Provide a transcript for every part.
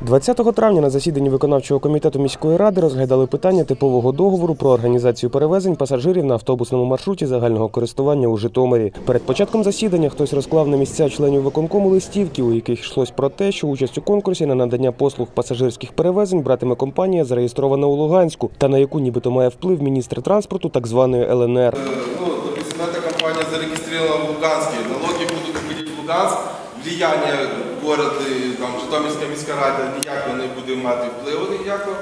20 травня на засіданні виконавчого комітету міської ради розглядали питання типового договору про організацію перевезень пасажирів на автобусному маршруті загального користування у Житомирі. Перед початком засідання хтось розклав на місця членів виконкому листівки, у яких йшлось про те, що участь у конкурсі на надання послуг пасажирських перевезень братиме компанія, зареєстрована у Луганську, та на яку нібито має вплив міністр транспорту так званої ЛНР. ну, допустим, эта компания зарегистрирована в Луганске, налоги будут уходить в Луганск, влияння город, там, Житомирська міська рада ніяко не буде мати впливу ніякого.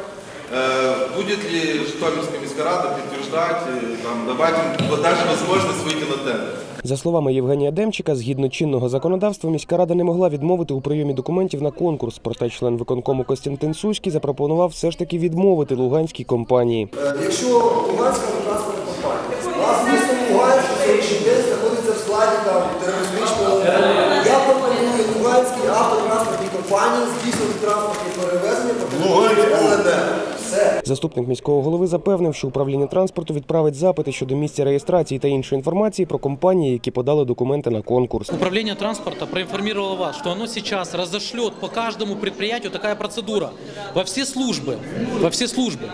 Е, Буде ли Житомирська міська рада підтверджувати, е, там, давати навіть можливість вийти на тендер? За словами Євгенія Демчика, згідно чинного законодавства, міська рада не могла відмовити у прийомі документів на конкурс. Проте член виконкому Костянтин Суський запропонував все ж таки відмовити луганській компанії. Е, Якщо Луганська транспортна компанія, нас місто Луганськ на сьогоднішній день знаходиться в складі там, терористичного я пропоную Луганській автотранспортній компанії здійснювати транспортні перевезення по території ЛНР. Все. Заступник міського голови запевнив, що управління транспорту відправить запити щодо місця реєстрації та іншої інформації про компанії, які подали документи на конкурс. Управление транспорта проинформировало вас, что оно сейчас разошлет по каждому предприятию такая процедура. Во все службы, во все службы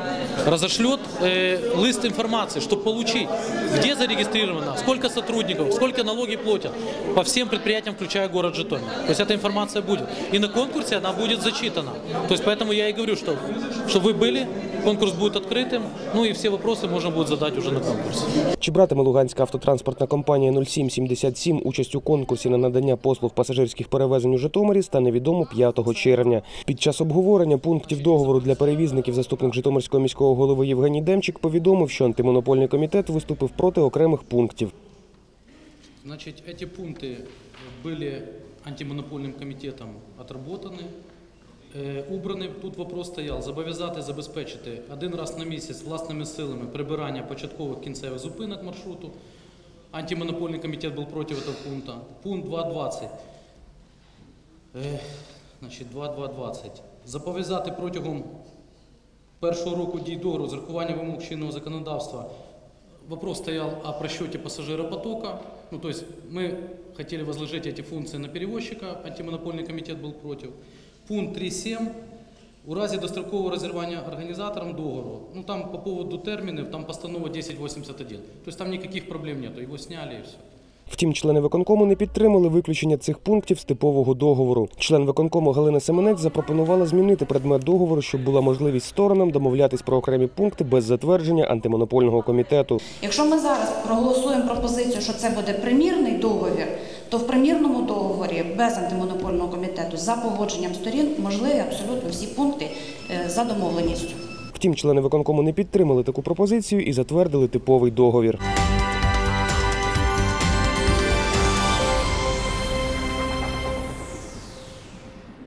разошлет э, лист информации, чтобы получить, где зарегистрировано, сколько сотрудников, сколько налоги платят по всем предприятиям, включая город Житомир. То есть эта информация будет. И на конкурсе она будет зачитана. То есть поэтому я и говорю, что, что вы были, конкурс будет открытым, ну и все вопросы можно будет задать уже на конкурсе. Чи братиме Луганська автотранспортна компанія 0777 участь у конкурсі на надання послуг пасажирських перевезень у Житомирі стане відомо 5 червня. Під час обговорення пунктів договору для перевізників заступник Житомирського міського голови Євгеній Демчик повідомив, що антимонопольний комітет виступив проти окремих пунктів. Значит, эти пункты были антимонопольным комитетом отработаны, е, убрані. Тут вопрос стояв зобов'язати забезпечити один раз на місяць власними силами прибирання початкових кінцевих зупинок маршруту. Антимонопольний комітет був проти цього пункту. Пункт 2.20. Е, Значить, 2.2.20. Зобов'язати протягом першого року дій договору з рахуванням вимог чинного законодавства Вопрос стоял о просчете пассажиропотока. Ну, то есть мы хотели возложить эти функции на перевозчика, антимонопольный комитет был против. Пункт 3.7. У разі дострокового розірвання організатором договору, ну там по поводу термінів, там постанова 1081. То есть там никаких проблем нету, его сняли и все. Втім, члени виконкому не підтримали виключення цих пунктів з типового договору. Член виконкому Галина Семенець запропонувала змінити предмет договору, щоб була можливість сторонам домовлятись про окремі пункти без затвердження антимонопольного комітету. Якщо ми зараз проголосуємо пропозицію, що це буде примірний договір, то в примірному договорі без антимонопольного комітету за погодженням сторін можливі абсолютно всі пункти е, за домовленістю. Втім, члени виконкому не підтримали таку пропозицію і затвердили типовий договір.